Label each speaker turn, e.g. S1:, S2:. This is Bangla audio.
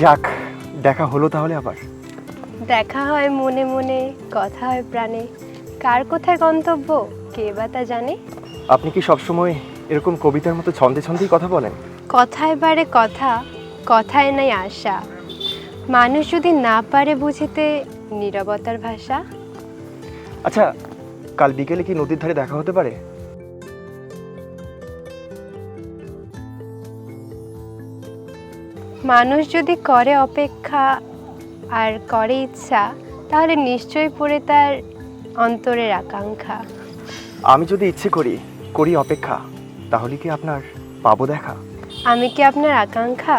S1: যাক দেখা হলো তাহলে আবার।
S2: দেখা হয় মনে মনে কথা হয় প্রাণে। কার কোথায় গন্তব্য কে বা তা জানে?
S1: আপনি কি সবসময় এরকম কবিতার মতো ছন্দে ছন্দেই কথা বলেন?
S2: কথায় বারে কথা কথায় নাই আশা। মানুষ যদি না পারে বুঝিতে নীরবতার ভাষা?
S1: আচ্ছা কাল বিকেলে কি নদীর ধারে দেখা হতে পারে?
S2: মানুষ যদি করে অপেক্ষা আর করে ইচ্ছা তাহলে নিশ্চয়ই পড়ে তার অন্তরের আকাঙ্ক্ষা।
S1: আমি যদি ইচ্ছে করি করি অপেক্ষা তাহলে কি আপনার পাবো দেখা?
S2: আমি কি আপনার আকাঙ্ক্ষা?